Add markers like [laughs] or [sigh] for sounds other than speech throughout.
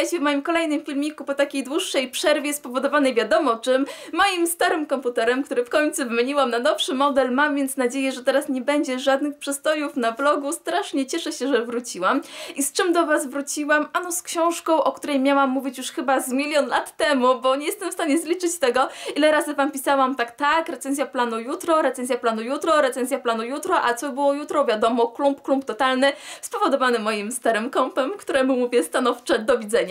witajcie w moim kolejnym filmiku po takiej dłuższej przerwie spowodowanej wiadomo czym, moim starym komputerem, który w końcu wymieniłam na nowszy model. Mam więc nadzieję, że teraz nie będzie żadnych przestojów na vlogu. Strasznie cieszę się, że wróciłam. I z czym do Was wróciłam? Ano z książką, o której miałam mówić już chyba z milion lat temu, bo nie jestem w stanie zliczyć tego, ile razy Wam pisałam tak, tak, recenzja planu jutro, recenzja planu jutro, recenzja planu jutro, a co było jutro? Wiadomo, klump, klump totalny, spowodowany moim starym kompem, któremu mówię stanowcze do widzenia.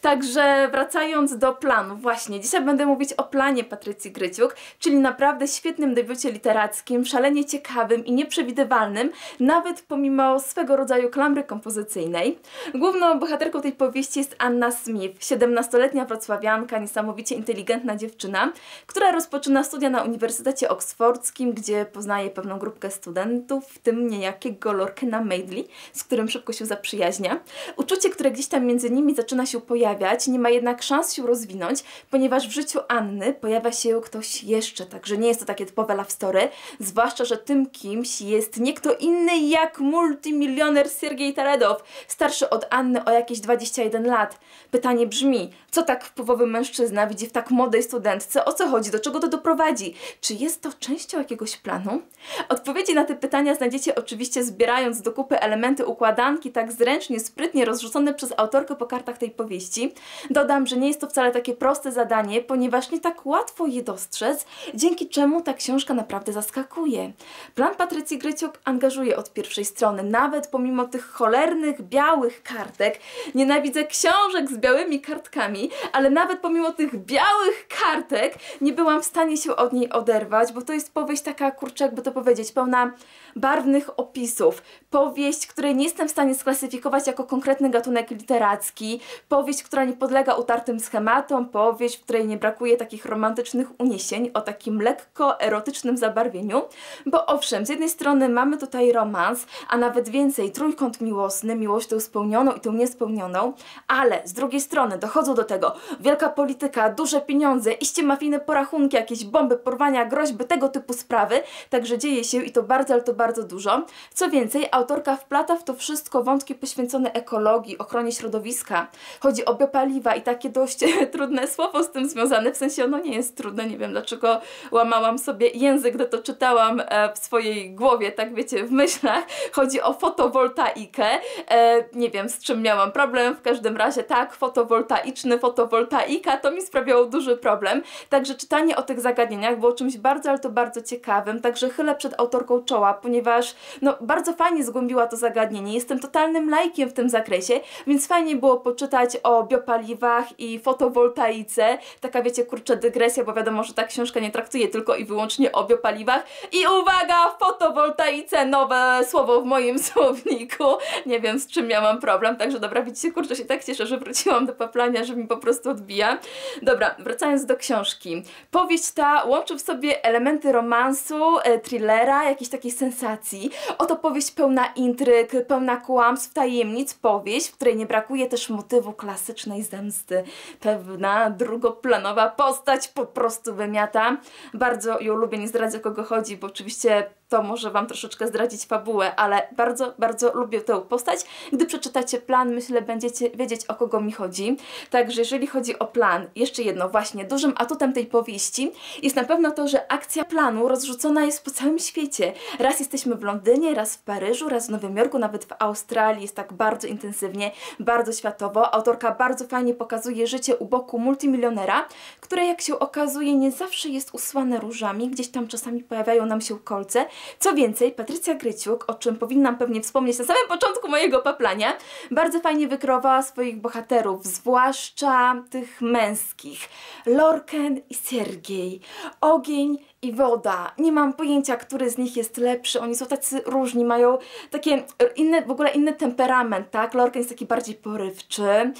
Także wracając do planu, właśnie, dzisiaj będę mówić o planie Patrycji Gryciuk, czyli naprawdę świetnym debiucie literackim, szalenie ciekawym i nieprzewidywalnym, nawet pomimo swego rodzaju klamry kompozycyjnej. Główną bohaterką tej powieści jest Anna Smith, 17-letnia wrocławianka, niesamowicie inteligentna dziewczyna, która rozpoczyna studia na Uniwersytecie Oksfordzkim, gdzie poznaje pewną grupkę studentów, w tym niejakiego Lorkena Maidley, z którym szybko się zaprzyjaźnia. Uczucie, które gdzieś tam między nimi zaczyna się pojawiać, nie ma jednak szans się rozwinąć, ponieważ w życiu Anny pojawia się ktoś jeszcze, także nie jest to takie typowe love story, zwłaszcza, że tym kimś jest nie kto inny jak multimilioner Siergiej Taredow, starszy od Anny o jakieś 21 lat. Pytanie brzmi, co tak wpływowy mężczyzna widzi w tak młodej studentce, o co chodzi, do czego to doprowadzi? Czy jest to częścią jakiegoś planu? Odpowiedzi na te pytania znajdziecie oczywiście zbierając do kupy elementy układanki tak zręcznie, sprytnie rozrzucone przez autorkę po kartach tej powieści. Dodam, że nie jest to wcale takie proste zadanie, ponieważ nie tak łatwo je dostrzec, dzięki czemu ta książka naprawdę zaskakuje. Plan Patrycji Gryciuk angażuje od pierwszej strony, nawet pomimo tych cholernych, białych kartek. Nienawidzę książek z białymi kartkami, ale nawet pomimo tych białych kartek nie byłam w stanie się od niej oderwać, bo to jest powieść taka, kurczę, jakby to powiedzieć, pełna barwnych opisów. Powieść, której nie jestem w stanie sklasyfikować jako konkretny gatunek literacki. Powieść, która nie podlega utartym schematom. Powieść, w której nie brakuje takich romantycznych uniesień o takim lekko erotycznym zabarwieniu. Bo owszem, z jednej strony mamy tutaj romans, a nawet więcej trójkąt miłosny, miłość tą spełnioną i tą niespełnioną, ale z drugiej strony dochodzą do tego wielka polityka, duże pieniądze, iście mafijne porachunki, jakieś bomby, porwania, groźby, tego typu sprawy. Także dzieje się i to bardzo, ale to bardzo dużo. Co więcej, autorka wplata w to wszystko wątki poświęcone ekologii, ochronie środowiska. Chodzi o biopaliwa i takie dość [laughs] trudne słowo z tym związane, w sensie ono nie jest trudne, nie wiem dlaczego łamałam sobie język, gdy to czytałam e, w swojej głowie, tak wiecie, w myślach. Chodzi o fotowoltaikę. E, nie wiem z czym miałam problem, w każdym razie tak, fotowoltaiczny, fotowoltaika, to mi sprawiało duży problem. Także czytanie o tych zagadnieniach było czymś bardzo, ale to bardzo ciekawym, także chylę przed autorką czoła, ponieważ no, bardzo fajnie zgłębiła to zagadnienie. Jestem totalnym lajkiem w tym zakresie, więc fajnie było poczytać o biopaliwach i fotowoltaice. Taka wiecie, kurczę, dygresja, bo wiadomo, że ta książka nie traktuje tylko i wyłącznie o biopaliwach. I uwaga, fotowoltaice, nowe słowo w moim [laughs] słowniku. Nie wiem, z czym miałam problem, także dobra, widzicie, kurczę, się tak cieszę, że wróciłam do paplania, że mi po prostu odbija. Dobra, wracając do książki. Powieść ta łączy w sobie elementy romansu, e, thrillera, jakiejś takiej sensacji. Oto powieść pełna intryg, pełna kłamstw, tajemnic, powieść, w której nie brakuje też motywu klasycznej zemsty. Pewna drugoplanowa postać po prostu wymiata. Bardzo ją lubię, nie zdradzę kogo chodzi, bo oczywiście to może Wam troszeczkę zdradzić fabułę, ale bardzo, bardzo lubię tę postać. Gdy przeczytacie plan, myślę, będziecie wiedzieć o kogo mi chodzi. Także jeżeli chodzi o plan, jeszcze jedno, właśnie dużym atutem tej powieści jest na pewno to, że akcja planu rozrzucona jest po całym świecie. Raz jesteśmy w Londynie, raz w Paryżu, raz w Nowym Jorku, nawet w Australii jest tak bardzo intensywnie, bardzo światowo. Autorka bardzo fajnie pokazuje życie u boku multimilionera, które jak się okazuje nie zawsze jest usłane różami, gdzieś tam czasami pojawiają nam się kolce, co więcej, Patrycja Gryciuk, o czym powinnam pewnie wspomnieć na samym początku mojego paplania, bardzo fajnie wykreowała swoich bohaterów, zwłaszcza tych męskich. Lorken i Siergiej. Ogień i woda. Nie mam pojęcia, który z nich jest lepszy. Oni są tacy różni, mają takie inne, w ogóle inny temperament, tak? Lorken jest taki bardziej porywczy,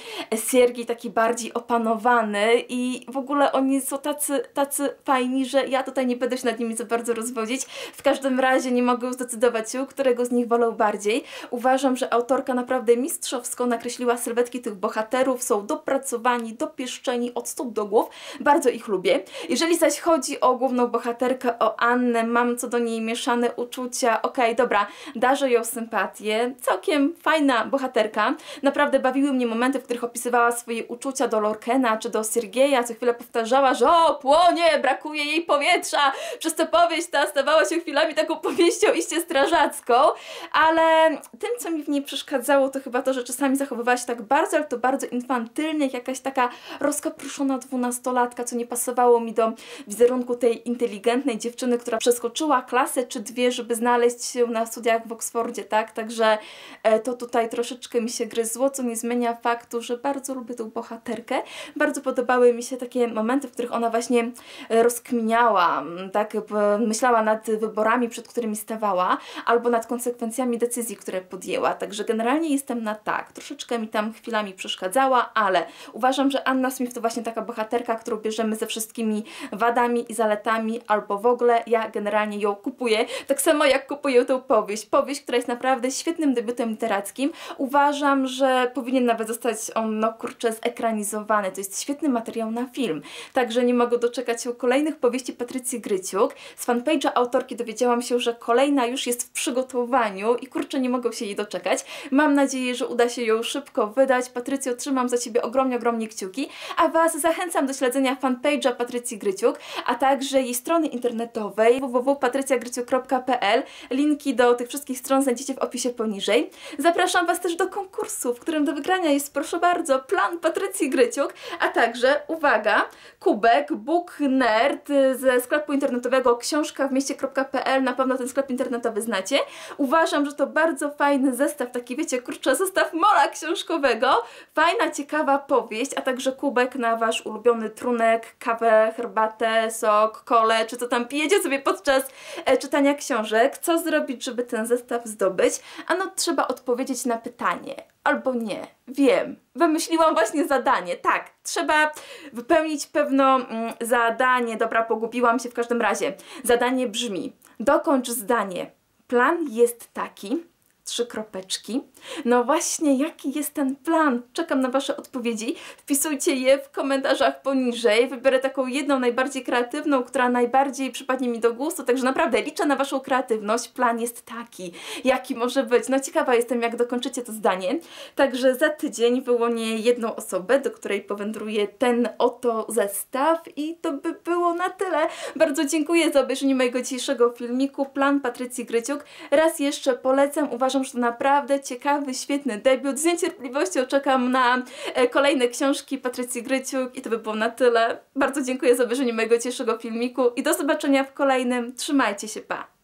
Siergiej taki bardziej opanowany i w ogóle oni są tacy, tacy fajni, że ja tutaj nie będę się nad nimi za bardzo rozwodzić. W każdym razie nie mogę zdecydować się, którego z nich wolę bardziej. Uważam, że autorka naprawdę mistrzowsko nakreśliła sylwetki tych bohaterów, są dopracowani, dopieszczeni od stóp do głów. Bardzo ich lubię. Jeżeli zaś chodzi o główną bohaterkę, bohaterkę, o Annę, mam co do niej mieszane uczucia, okej, okay, dobra, darzę ją sympatię, całkiem fajna bohaterka. Naprawdę bawiły mnie momenty, w których opisywała swoje uczucia do Lorkena czy do Siergieja, co chwilę powtarzała, że o, płonie, brakuje jej powietrza. Przez to powieść ta stawała się chwilami taką powieścią iście strażacką, ale tym, co mi w niej przeszkadzało, to chyba to, że czasami zachowywała się tak bardzo, ale to bardzo infantylnie, jak jakaś taka rozkapruszona dwunastolatka, co nie pasowało mi do wizerunku tej inteligentnej dziewczyny, która przeskoczyła klasę czy dwie, żeby znaleźć się na studiach w Oksfordzie, tak? Także e, to tutaj troszeczkę mi się gryzło, co nie zmienia faktu, że bardzo lubię tą bohaterkę. Bardzo podobały mi się takie momenty, w których ona właśnie e, rozkminiała, tak? Myślała nad wyborami, przed którymi stawała, albo nad konsekwencjami decyzji, które podjęła. Także generalnie jestem na tak. Troszeczkę mi tam chwilami przeszkadzała, ale uważam, że Anna Smith to właśnie taka bohaterka, którą bierzemy ze wszystkimi wadami i zaletami, albo w ogóle ja generalnie ją kupuję. Tak samo jak kupuję tę powieść. Powieść, która jest naprawdę świetnym debiutem literackim. Uważam, że powinien nawet zostać on, no kurczę, zekranizowany. To jest świetny materiał na film. Także nie mogę doczekać się kolejnych powieści Patrycji Gryciuk. Z fanpage'a autorki dowiedziałam się, że kolejna już jest w przygotowaniu i kurczę, nie mogę się jej doczekać. Mam nadzieję, że uda się ją szybko wydać. Patrycjo, trzymam za Ciebie ogromnie, ogromnie kciuki, a Was zachęcam do śledzenia fanpage'a Patrycji Gryciuk, a także jej strony internetowej www.patrycjagryciuk.pl. Linki do tych wszystkich stron znajdziecie w opisie poniżej. Zapraszam Was też do konkursu, w którym do wygrania jest, proszę bardzo, plan Patrycji Gryciuk, a także, uwaga, kubek Book Nerd ze sklepu internetowego książka w mieście.pl. Na pewno ten sklep internetowy znacie. Uważam, że to bardzo fajny zestaw, taki wiecie, kurczę, zestaw mola książkowego. Fajna, ciekawa powieść, a także kubek na Wasz ulubiony trunek, kawę, herbatę, sok, kole, czy co tam pijecie sobie podczas e, czytania książek. Co zrobić, żeby ten zestaw zdobyć? Ano trzeba odpowiedzieć na pytanie. Albo nie. Wiem. Wymyśliłam właśnie zadanie. Tak, trzeba wypełnić pewno mm, zadanie. Dobra, pogubiłam się w każdym razie. Zadanie brzmi: dokończ zdanie. Plan jest taki, trzy kropeczki. No właśnie, jaki jest ten plan? Czekam na Wasze odpowiedzi. Wpisujcie je w komentarzach poniżej. Wybiorę taką jedną najbardziej kreatywną, która najbardziej przypadnie mi do gustu, także naprawdę liczę na Waszą kreatywność. Plan jest taki, jaki może być. No ciekawa jestem, jak dokończycie to zdanie. Także za tydzień wyłonię jedną osobę, do której powędruje ten oto zestaw i to by było na tyle. Bardzo dziękuję za obejrzenie mojego dzisiejszego filmiku. Plan Patrycji Gryciuk. Raz jeszcze polecam. Uważam, uważam, że to naprawdę ciekawy, świetny debiut. Z niecierpliwością czekam na e, kolejne książki Patrycji Gryciuk i to by było na tyle. Bardzo dziękuję za obejrzenie mojego dzisiejszego filmiku i do zobaczenia w kolejnym. Trzymajcie się, pa!